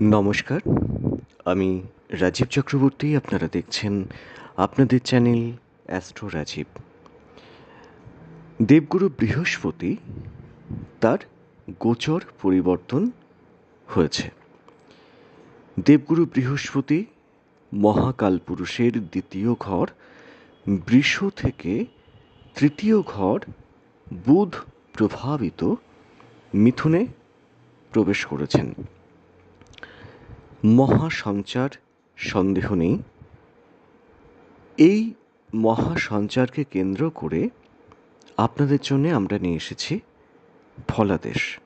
নমস্কার। আমি রাজীব চক্রবর্তী, আপনারা দেখছেন আপনাদের চ্যানেল অ্যাস্ট্রো রাজীব। দেবগুরু বৃহস্পতি তার গোচর পরিবর্তন হয়েছে। দেবগুরু বৃহস্পতি মহাকাল পুরুষের দ্বিতীয় ঘর, বৃষ থেকে তৃতীয় ঘর, বুধ প্রভাবিত মিথুনে প্রবেশ করেছেন। মহাসঞ্চার সন্দেহ নেই। এই মহাসঞ্চারকে কেন্দ্র করে আপনাদের জন্য আমরা নিয়ে এসেছি ফলাদেশ।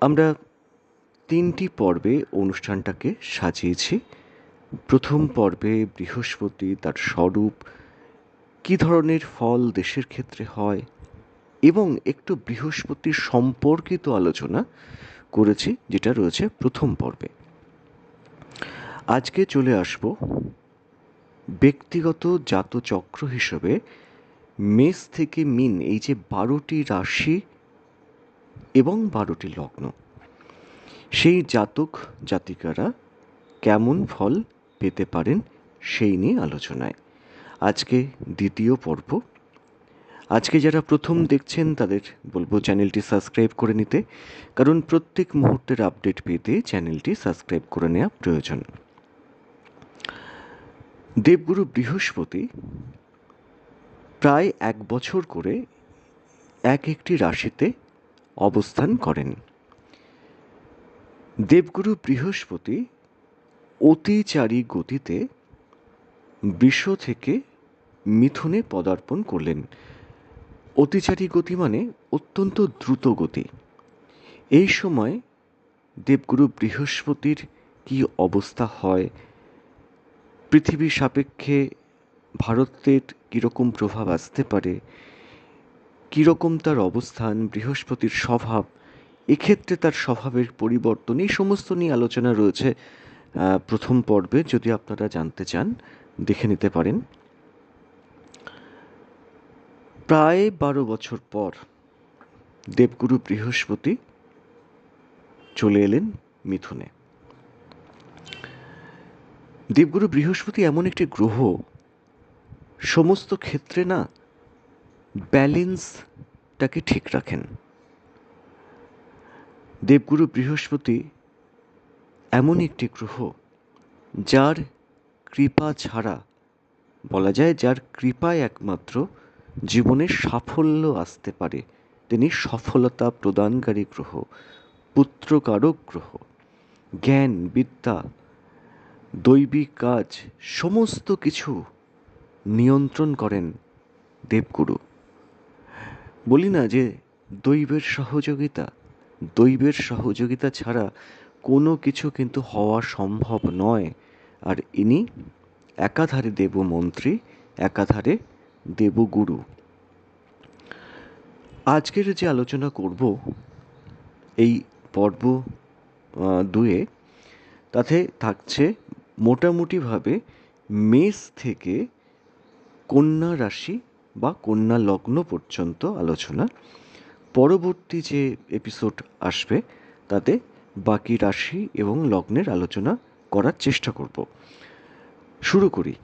আমরা তিনটি পর্বে অনুষ্ঠানটাকে সাজিয়েছি। প্রথম পর্বে বৃহস্পতি তার স্বরূপ কী ধরনের ফল দেশের ক্ষেত্রে হয় এবং একটু বৃহস্পতির সম্পর্কিত আলোচনা করেছি, যেটা রয়েছে প্রথম পর্বে। আজকে চলে আসব ব্যক্তিগত জাতচক্র হিসেবে মেষ থেকে মিন, এই যে বারোটি রাশি এবং বারোটি লগ্ন। সেই জাতক, জাতিকারা কেমন ফল পেতে পারেন সেই নিয়ে আলোচনায়। আজকে দ্বিতীয় পর্ব। আজকে যারা প্রথম দেখছেন, তাদের বলব চ্যানেলটি সাবস্ক্রাইব করে নিতে, কারণ প্রত্যেক মুহূর্তের আপডেট পেতে চ্যানেলটি সাবস্ক্রাইব করে নেওয়া প্রয়োজন। দেবগুরু বৃহস্পতি প্রায় এক বছর করে এক একটি রাশিতে অবস্থান করেন। দেবগুরু বৃহস্পতি অতিচারী গতিতে বৃষ থেকে মিথুনে পদার্পণ করলেন। অতিচারী গতি মানে অত্যন্ত দ্রুত গতি। এই সময় দেবগুরু বৃহস্পতির কি অবস্থা হয় পৃথিবীর সাপেক্ষে ভারতের কীরকম প্রভাব আসতে পারে, কীরকম তার অবস্থান, বৃহস্পতির স্বভাব, এক্ষেত্রে তার স্বভাবের পরিবর্তন, এই সমস্ত নিয়ে আলোচনা রয়েছে প্রথম পর্বে, যদি আপনারা জানতে চান, দেখে নিতে পারেন। প্রায় বারো বছর পর দেবগুরু বৃহস্পতি চলে এলেন মিথুনে। দেবগুরু বৃহস্পতি এমন একটি গ্রহ, সমস্ত ক্ষেত্রে না ব্যালেন্সটাকে ঠিক রাখেন। দেবগুরু বৃহস্পতি এমন একটি গ্রহ, যার কৃপা ছাড়া, বলা যায় যার কৃপায় একমাত্র জীবনে সাফল্য আসতে পারে। তিনি সফলতা প্রদানকারী গ্রহ, পুত্রকারক গ্রহ, জ্ঞান, বিদ্যা দৈবিক কাজ, সমস্ত কিছু নিয়ন্ত্রণ করেন দেবগুরু। বলি না যে দৈবের সহযোগিতা দৈবের সহযোগিতা ছাড়া কোনো কিছু কিন্তু হওয়া সম্ভব নয়। আর ইনি একাধারে দেবমন্ত্রী, একাধারে দেবগুরু। আজকের যে আলোচনা করব, এই পর্ব দুয়ে, তাতে থাকছে মোটামুটিভাবে মেষ থেকে কন্যা রাশি বা কন্যা লগ্ন পর্যন্ত আলোচনা। পরবর্তী যে এপিসোড আসবে, তাতে বাকি রাশি এবং লগ্নের আলোচনা করার চেষ্টা করব। শুরু করি।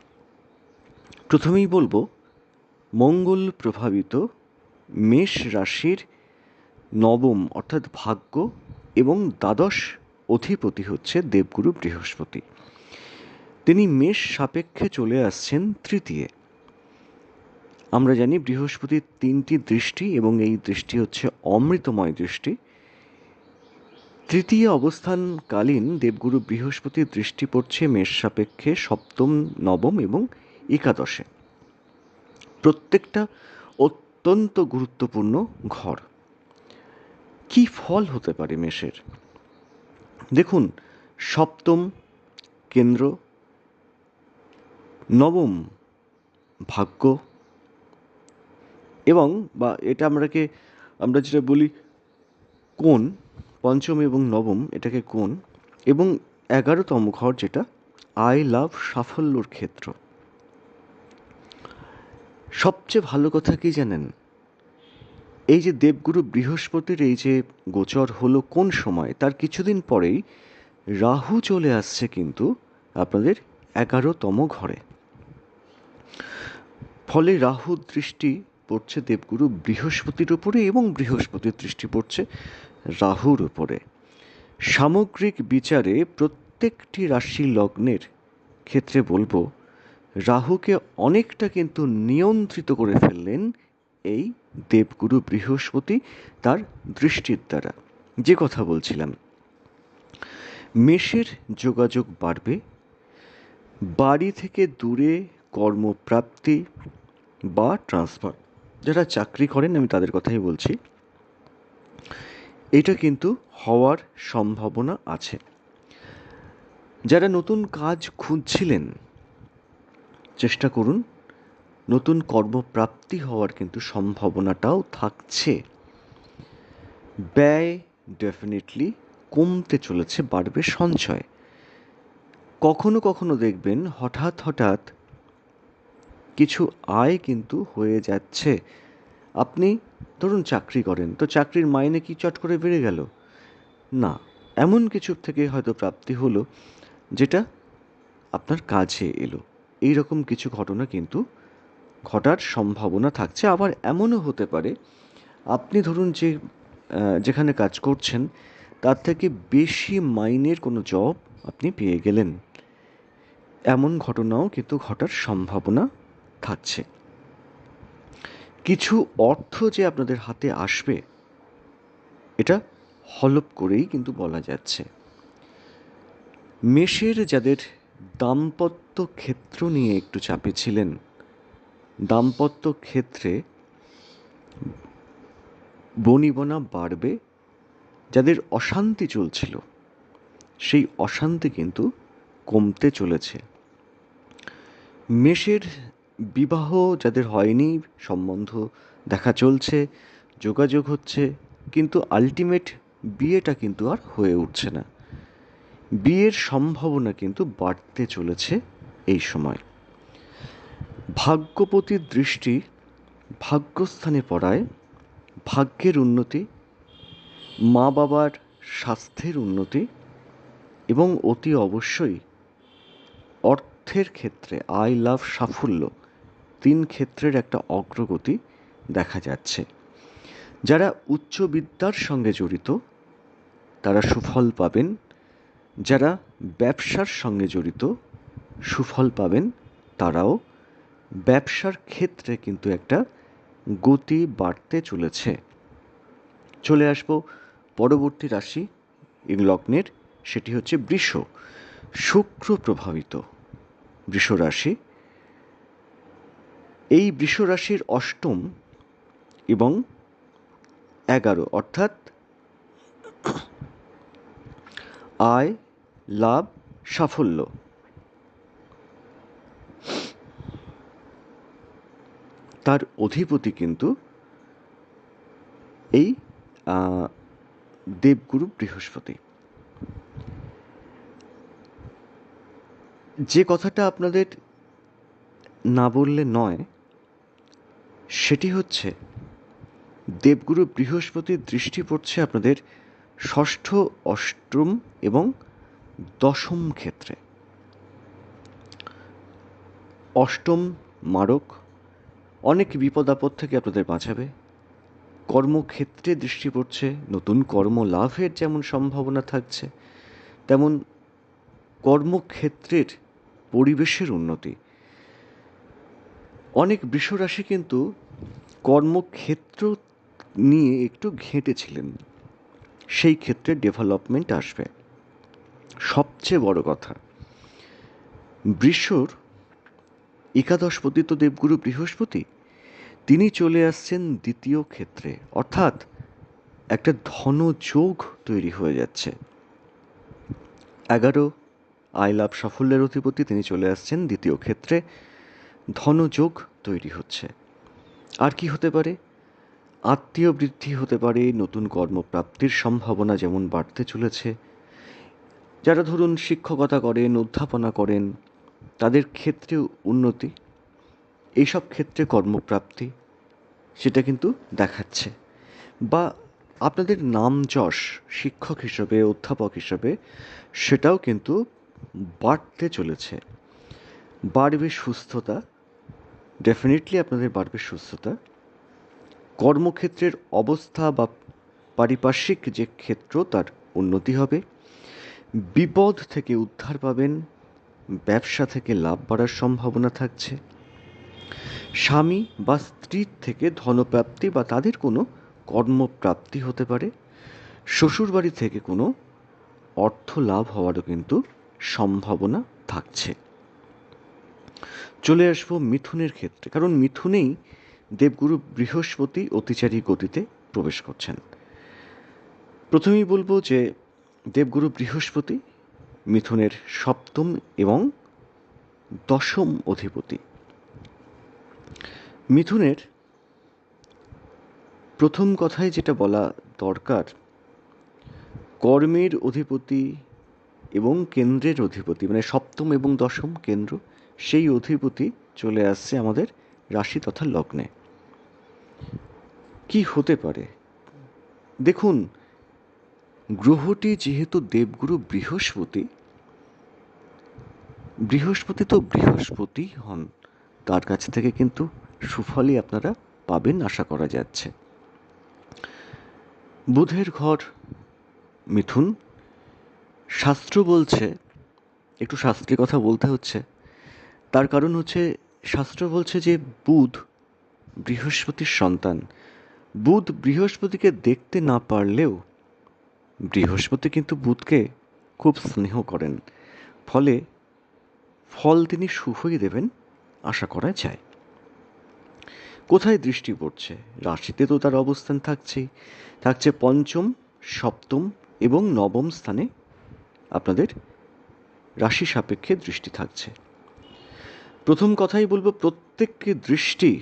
প্রথমেই বলব, মঙ্গল প্রভাবিত মেষ রাশির নবম অর্থাৎ ভাগ্য এবং দ্বাদশ অধিপতি হচ্ছে দেবগুরু বৃহস্পতি। তিনি মেষ সাপেক্ষে চলে আসছেন তৃতীয়। আমরা জানি বৃহস্পতির তিনটি দৃষ্টি এবং এই দৃষ্টি হচ্ছে অমৃতময় দৃষ্টি। তৃতীয় অবস্থানকালীন দেবগুরু বৃহস্পতির দৃষ্টি পড়ছে মেষ সাপেক্ষে সপ্তম, নবম এবং একাদশে। প্রত্যেকটা অত্যন্ত গুরুত্বপূর্ণ ঘর। কি ফল হতে পারে মেষের? দেখুন, সপ্তম কেন্দ্র নবম ভাগ্য। এবং বা এটা আমরাকে, আমরা যেটা বলি কোন পঞ্চম এবং নবম, এটাকে কোন এবং এগারোতম ঘর যেটা, আই লাভ সাফল্যর ক্ষেত্র। সবচেয়ে ভালো কথা কি জানেন? এই যে দেবগুরু বৃহস্পতির এই যে গোচর হলো কোন সময়, তার কিছুদিন পরেই রাহু চলে আসছে কিন্তু আপনাদের এগারোতম ঘরে। ফলে রাহু দৃষ্টি পড়ছে দেবগুরু বৃহস্পতির উপরে এবং বৃহস্পতির দৃষ্টি পড়ছে রাহুর উপরে। সামগ্রিক বিচারে প্রত্যেকটি রাশি লগ্নের ক্ষেত্রে বলব, রাহুকে অনেকটা কিন্তু নিয়ন্ত্রিত করে ফেললেন এই দেবগুরু বৃহস্পতি তার দৃষ্টির দ্বারা। যে কথা বলছিলাম, মেষের যোগাযোগ বাড়বে, বাড়ি থেকে দূরে কর্মপ্রাপ্তি বা ট্রান্সফার। যারা চাকরি করেন, আমি তাদের কথাই বলছি, এটা কিন্তু হওয়ার সম্ভাবনা আছে। যারা নতুন কাজ খুঁজছিলেন, চেষ্টা করুন, নতুন কর্মপ্রাপ্তি হওয়ার কিন্তু সম্ভাবনাটাও থাকছে। ব্যয় ডেফিনেটলি কমতে চলেছে, বাড়বে সঞ্চয়। কখনো কখনো দেখবেন হঠাৎ হঠাৎ কিছু আয় কিন্তু হয়ে যাচ্ছে। আপনি ধরুন চাকরি করেন, তো চাকরির মাইনে কি চট করে বেড়ে গেল? না, এমন কিছু থেকে হয়তো প্রাপ্তি হলো যেটা আপনার কাজে এলো। এই রকম কিছু ঘটনা কিন্তু ঘটার সম্ভাবনা থাকছে। আবার এমনও হতে পারে, আপনি ধরুন যে যেখানে কাজ করছেন, তার থেকে বেশি মাইনের কোনো জব আপনি পেয়ে গেলেন। এমন ঘটনাও কিন্তু ঘটার সম্ভাবনা থাকছে কিছু অর্থ যে আপনাদের হাতে আসবে, এটা হলপ করেই কিন্তু বলা যাচ্ছে। মেষের যাদের দাম্পত্য ক্ষেত্র নিয়ে একটু চাপে ছিলেন, দাম্পত্য ক্ষেত্রে বনিবনা বাড়বে, যাদের অশান্তি চলছিল, সেই অশান্তি কিন্তু কমতে চলেছে। মেষের বিবাহ যাদের হয়নি, সম্বন্ধ দেখা চলছে, যোগাযোগ হচ্ছে, কিন্তু আলটিমেট বিয়েটা কিন্তু আর হয়ে উঠছে না। বিয়ের সম্ভাবনা কিন্তু বাড়তে চলেছে এই সময়। ভাগ্যপতির দৃষ্টি ভাগ্যস্থানে পড়ায়, ভাগ্যের উন্নতি মা বাবার স্বাস্থ্যের উন্নতি এবং অতি অবশ্যই অর্থের ক্ষেত্রে আই লাভ সাফল্য তিন ক্ষেত্রের একটা অগ্রগতি দেখা যাচ্ছে। যারা উচ্চ বিদ্যার সঙ্গে জড়িত, তারা সুফল পাবেন। যারা ব্যবসার সঙ্গে জড়িত, সুফল পাবেন। তারাও ব্যবসার ক্ষেত্রে কিন্তু একটা গতি বাড়তে চলেছে। চলে আসব পরবর্তী রাশি লগ্নের, সেটি হচ্ছে বৃষ। শুক্র প্রভাবিত। বৃষ রাশি এই বৃষ রাশির অষ্টম এবং এগারো, অর্থাৎ আয়, লাভ, সাফল্য। তার অধিপতি কিন্তু এই দেবগুরু বৃহস্পতি। যে কথাটা আপনাদের না বললে নয় সেটি হচ্ছে, দেবগুরু বৃহস্পতির দৃষ্টি পড়ছে আপনাদের ষষ্ঠ, অষ্টম এবং দশম ক্ষেত্রে। অষ্টম মারক অনেক বিপদ আপদ থেকে আপনাদের বাঁচাবে। কর্মক্ষেত্রে দৃষ্টি পড়ছে, নতুন কর্ম লাভের যেমন সম্ভাবনা থাকছে, তেমন কর্মক্ষেত্রের পরিবেশের উন্নতি। অনেক বৃষরাশি কিন্তু কর্মক্ষেত্র নিয়ে একটু ঘেঁটেছিলেন। সেই ক্ষেত্রে ডেভেলপমেন্ট আসবে। সবচেয়ে বড় কথা, বৃষর একাদশপতি তো দেবগুরু বৃহস্পতি, তিনি চলে আসছেন দ্বিতীয় ক্ষেত্রে। অর্থাৎ একটা ধনযোগ তৈরি হয়ে যাচ্ছে। এগারো আই লাভ সাফল্যের অধিপতি, তিনি চলে আসছেন দ্বিতীয় ক্ষেত্রে। ধনযোগ তৈরি হচ্ছে। আর কি হতে পারে? আত্মীয় বৃদ্ধি হতে পারে, নতুন কর্মপ্রাপ্তির সম্ভাবনা যেমন বাড়তে চলেছে। যারা ধরুন শিক্ষকতা করেন, অধ্যাপনা করেন, তাদের ক্ষেত্রে উন্নতি। এইসব ক্ষেত্রে কর্মপ্রাপ্তি, সেটা কিন্তু দেখাচ্ছে। বা আপনাদের নাম যশ, শিক্ষক হিসেবে, অধ্যাপক হিসেবে, সেটাও কিন্তু বাড়তে চলেছে। বাড়বে সুস্থতা ডেফিনেটলি আপনাদের বাড়বে সুস্থতা। কর্মক্ষেত্রের অবস্থা বা পারিপার্শ্বিক যে ক্ষেত্র, তার উন্নতি হবে। বিপদ থেকে উদ্ধার পাবেন, ব্যবসা থেকে লাভ বাড়ার সম্ভাবনা থাকছে। স্বামী বা স্ত্রীর থেকে ধনপ্রাপ্তি বা তাদের কোনো কর্মপ্রাপ্তি হতে পারে। শ্বশুরবাড়ি থেকে কোনো অর্থ লাভ হওয়ারও কিন্তু সম্ভাবনা থাকছে। চলে আসব মিথুনের ক্ষেত্রে। কারণ মিথুনেই দেবগুরু বৃহস্পতি অতিচারী গতিতে প্রবেশ করছেন। প্রথমেই বলব যে দেবগুরু বৃহস্পতি মিথুনের সপ্তম এবং দশম অধিপতি। মিথুনের প্রথম কথায় যেটা বলা দরকার, কর্মের অধিপতি এবং কেন্দ্রের অধিপতি মানে সপ্তম এবং দশম কেন্দ্র সেই অধিপতি চলে আসছে আমাদের রাশি তথা লগ্নে। কি হতে পারে? দেখুন, গ্রহটি যেহেতু দেবগুরু বৃহস্পতি বৃহস্পতি তো বৃহস্পতি হন, তার কাছ থেকে কিন্তু সুফলই আপনারা পাবেন আশা করা যাচ্ছে। বুধের ঘর, মিথুন, শাস্ত্র বলছে, একটু শাস্ত্রের কথা বলতে হচ্ছে তার কারণ হচ্ছে, শাস্ত্র বলছে যে বুধ বৃহস্পতির সন্তান। বুধ বৃহস্পতিকে দেখতে না পারলেও বৃহস্পতি কিন্তু বুধকে খুব স্নেহ করেন। ফলে ফল তিনি শুভই দেবেন আশা করা যায়। কোথায় দৃষ্টি পড়ছে? রাশিতে তো তার অবস্থান থাকছেই থাকছে পঞ্চম, সপ্তম এবং নবম স্থানে। আপনাদের রাশি সাপেক্ষে দৃষ্টি থাকছে। প্রথম কথাই বলব, প্রত্যেককে দৃষ্টি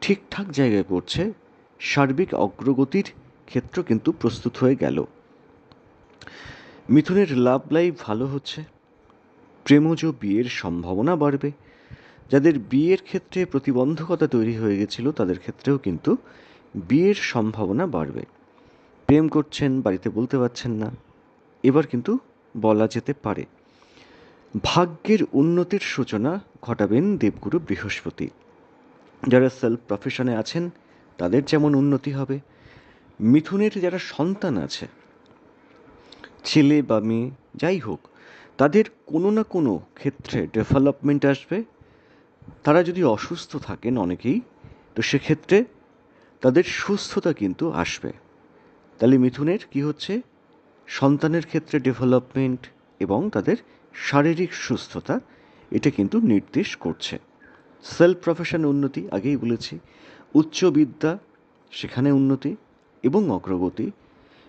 ঠিকঠাক জায়গায় পড়ছে, সার্বিক অগ্রগতির ক্ষেত্র কিন্তু প্রস্তুত হয়ে গেল। মিথুনের লাভ লাইফ ভালো হচ্ছে, প্রেমজ বিয়ের সম্ভাবনা বাড়বে, যাদের বিয়ের ক্ষেত্রে প্রতিবন্ধকতা তৈরি হয়ে গেছিল, তাদের ক্ষেত্রেও কিন্তু বিয়ের সম্ভাবনা বাড়বে। প্রেম করছেন, বাড়িতে বলতে পারছেন না, এবার কিন্তু বলা যেতে পারে। ভাগ্যের উন্নতির সূচনা ঘটাবেন দেবগুরু বৃহস্পতি। যারা সেলফ প্রফেশনে আছেন, তাদের যেমন উন্নতি হবে, মিথুনের যারা সন্তান আছে, ছেলে বা মেয়ে, যাই হোক, তাদের কোনো না কোনো ক্ষেত্রে ডেভেলপমেন্ট আসবে। তারা যদি অসুস্থ থাকেন অনেকেই, তো সেক্ষেত্রে তাদের সুস্থতা কিন্তু আসবে। তাহলে মিথুনের কি হচ্ছে? সন্তানের ক্ষেত্রে ডেভেলপমেন্ট এবং তাদের শারীরিক সুস্থতা, এটা কিন্তু নির্দেশ করছে। সেলফ প্রফেশন উন্নতি, আগেই বলেছি। উচ্চ বিদ্যা, সেখানে উন্নতি এবং অগ্রগতি,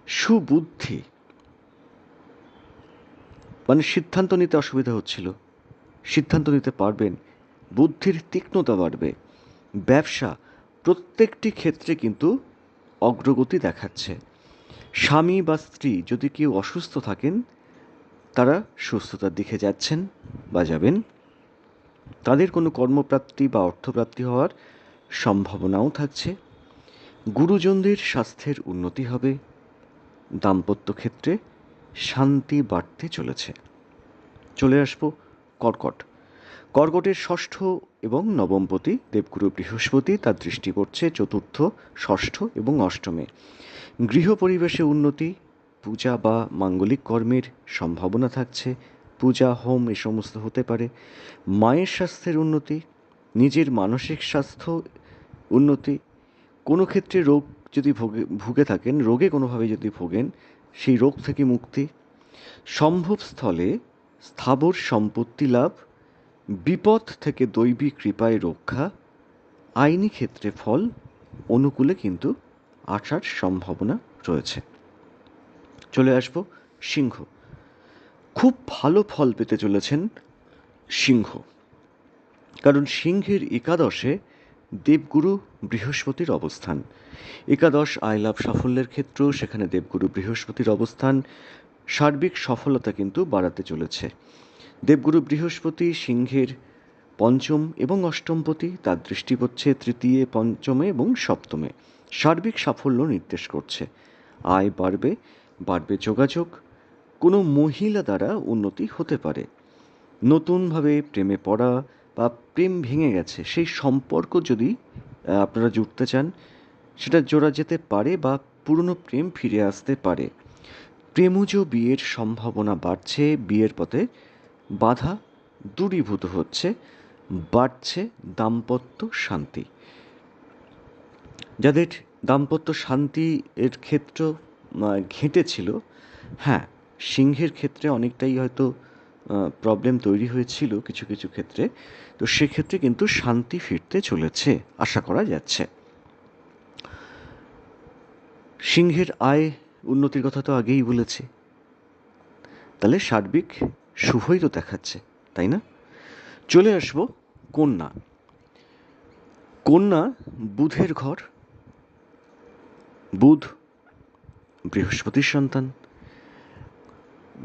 সুবুদ্ধি। মানে সিদ্ধান্ত নিতে অসুবিধা হচ্ছিল। সিদ্ধান্ত নিতে পারবেন, বুদ্ধির তীক্ষ্ণতা বাড়বে। ব্যবসা প্রত্যেকটি ক্ষেত্রে কিন্তু অগ্রগতি দেখাচ্ছে। স্বামী বা স্ত্রী যদি কেউ অসুস্থ থাকেন তারা সুস্থতার দিকে যাচ্ছেন বা যাবেন। তাদের কোনো কর্মপ্রাপ্তি বা অর্থপ্রাপ্তি হওয়ার সম্ভাবনাও থাকছে। গুরুজনদের স্বাস্থ্যের উন্নতি হবে। দাম্পত্য ক্ষেত্রে শান্তি বাড়তে চলেছে। চলে আসব কর্কট। কর্কটের ষষ্ঠ এবং নবমপতি দেবগুরু বৃহস্পতি তার দৃষ্টি পড়ছে চতুর্থ, ষষ্ঠ এবং অষ্টমে। গৃহ পরিবেশে উন্নতি পূজা বা মাঙ্গলিক কর্মের সম্ভাবনা থাকছে। পূজা, হোম এ সমস্ত হতে পারে। মায়ের স্বাস্থ্যের উন্নতি, নিজের মানসিক স্বাস্থ্য উন্নতি, কোনো ক্ষেত্রে রোগ যদি ভোগে, ভুগে থাকেন, রোগে কোনোভাবে যদি ভোগেন, সেই রোগ থেকে মুক্তি। সম্ভব স্থলে স্থাবর সম্পত্তি লাভ, বিপদ থেকে দৈবিক কৃপায় রক্ষা, আইনি ক্ষেত্রে ফল, অনুকূলে কিন্তু আসার সম্ভাবনা রয়েছে। চলে আসব সিংহ। খুব ভালো ফল পেতে চলেছেন সিংহ। কারণ সিংহের একাদশে দেবগুরু বৃহস্পতির অবস্থান। একাদশ আই লাভ সাফল্যের ক্ষেত্রেও সেখানে দেবগুরু বৃহস্পতির অবস্থান সার্বিক সফলতা কিন্তু বাড়াতে চলেছে। দেবগুরু বৃহস্পতি সিংহের পঞ্চম এবং অষ্টমপতি, তার দৃষ্টি পড়ছে তৃতীয়, পঞ্চমে এবং সপ্তমে। সার্বিক সাফল্য নির্দেশ করছে। আয় বাড়বে বাড়বে যোগাযোগ, কোনো মহিলা দ্বারা উন্নতি হতে পারে। নতুনভাবে প্রেমে পড়া বা প্রেম ভেঙে গেছে, সেই সম্পর্ক যদি আপনারা জুড়তে চান, সেটা জোড়া যেতে পারে বা পুরনো প্রেম ফিরে আসতে পারে। প্রেমজ বিয়ের সম্ভাবনা বাড়ছে, বিয়ের পথে বাধা দূরীভূত হচ্ছে, বাড়ছে দাম্পত্য শান্তি। যাদের দাম্পত্য শান্তি এর ক্ষেত্র ঘেঁটেছিল। হ্যাঁ সিংহের ক্ষেত্রে অনেকটাই হয়তো প্রবলেম তৈরি হয়েছিল কিছু কিছু ক্ষেত্রে। তো সেক্ষেত্রে কিন্তু শান্তি ফিরতে চলেছে, আশা করা যাচ্ছে। সিংহের আয় উন্নতির কথা তো আগেই বলেছি। তাহলে সার্বিক শুভই তো দেখাচ্ছে, তাই না? চলে আসব কন্যা। কন্যা বুধের ঘর। বুধ বৃহস্পতির সন্তান।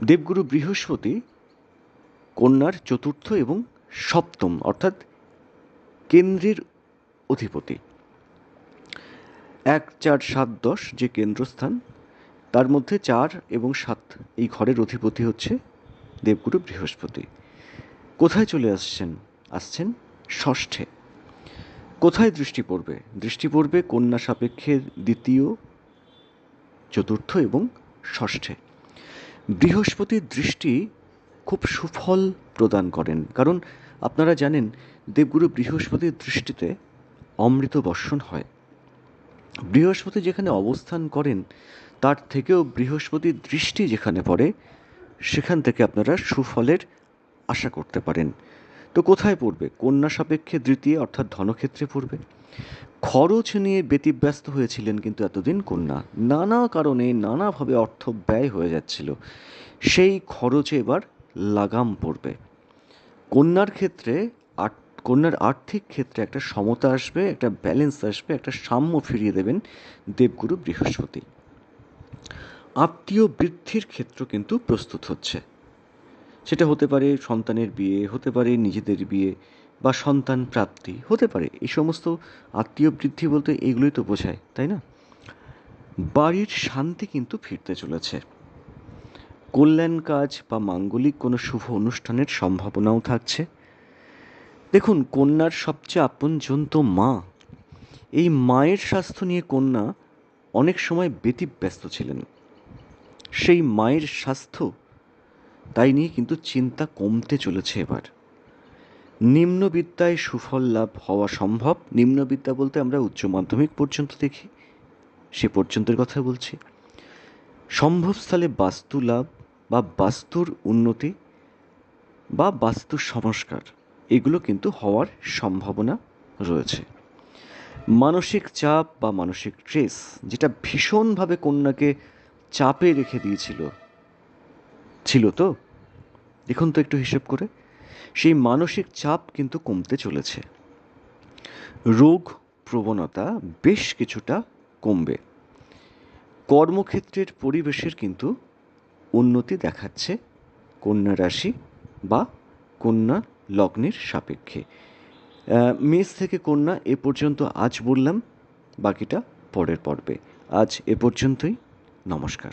দেবগুরু বৃহস্পতি কন্যার চতুর্থ এবং সপ্তম, অর্থাৎ কেন্দ্রের অধিপতি। এক, চার, সাত, দশ যে কেন্দ্রস্থান, তার মধ্যে চার এবং সাত এই ঘরের অধিপতি হচ্ছে দেবগুরু বৃহস্পতি। কোথায় চলে আসছেন? আসছেন ষষ্ঠে। কোথায় দৃষ্টি পড়বে? দৃষ্টি পড়বে কন্যা সাপেক্ষে দ্বিতীয় চতুর্থ এবং ষষ্ঠে। বৃহস্পতির দৃষ্টি খুব সুফল প্রদান করেন। কারণ আপনারা জানেন, দেবগুরু বৃহস্পতির দৃষ্টিতে অমৃত বর্ষণ হয়। বৃহস্পতি যেখানে অবস্থান করেন, তার থেকেও বৃহস্পতির দৃষ্টি যেখানে পড়ে, সেখান থেকে আপনারা সুফলের আশা করতে পারেন। তো কোথায় পড়বে? কন্যা সাপেক্ষে দ্বিতীয় অর্থাৎ ধনক্ষেত্রে পড়বে। খরচ নিয়ে ব্যতিব্যস্ত হয়েছিলেন কিন্তু এতদিন কন্যা। নানা কারণে নানাভাবে অর্থ ব্যয় হয়ে যাচ্ছিল। সেই খরচে এবার লাগাম পড়বে। কন্যার ক্ষেত্রে আট, কন্যার আর্থিক ক্ষেত্রে একটা সমতা আসবে, একটা ব্যালেন্স আসবে, একটা সাম্য ফিরিয়ে দেবেন দেবগুরু বৃহস্পতি। আত্মীয় বৃদ্ধির ক্ষেত্র কিন্তু প্রস্তুত হচ্ছে। সেটা হতে পারে সন্তানের বিয়ে, হতে পারে নিজেদের বিয়ে বা সন্তান প্রাপ্তি হতে পারে। এই সমস্ত আত্মীয় বৃদ্ধি বলতে এগুলোই তো বোঝায়, তাই না? বাড়ির শান্তি কিন্তু ফিরতে চলেছে। কল্যাণ কাজ বা মাঙ্গলিক কোনো শুভ অনুষ্ঠানের সম্ভাবনাও থাকছে। দেখুন, কন্যার সবচেয়ে আপনজন তো মা। এই মায়ের স্বাস্থ্য নিয়ে কন্যা অনেক সময় ব্যতিব্যস্ত ছিলেন। সেই মায়ের স্বাস্থ্য তাই নিয়ে কিন্তু চিন্তা কমতে চলেছে এবার। নিম্নবিদ্যায় সুফল লাভ হওয়া সম্ভব? নিম্নবিদ্যা বলতে আমরা উচ্চ মাধ্যমিক পর্যন্ত দেখি, সে পর্যন্তের কথা বলছি। সম্ভবস্থলে বাস্তু লাভ বা বাস্তুর উন্নতি বা বাস্তু সংস্কার, এগুলো কিন্তু হওয়ার সম্ভাবনা রয়েছে। মানসিক চাপ বা মানসিক স্ট্রেস যেটা ভীষণভাবে কন্যাকে চাপে রেখে দিয়েছিল, ছিল তো? দেখুন তো একটু হিসেব করে। সেই মানসিক চাপ কিন্তু কমতে চলেছে। রোগ প্রবণতা বেশ কিছুটা কমবে। কর্মক্ষেত্রের পরিবেশের কিন্তু উন্নতি দেখাচ্ছে কন্যা রাশি বা কন্যা লগ্নের সাপেক্ষে। মেষ থেকে কন্যা এ পর্যন্ত আজ বললাম, বাকিটা পরের পর্বে। আজ এ পর্যন্তই, নমস্কার।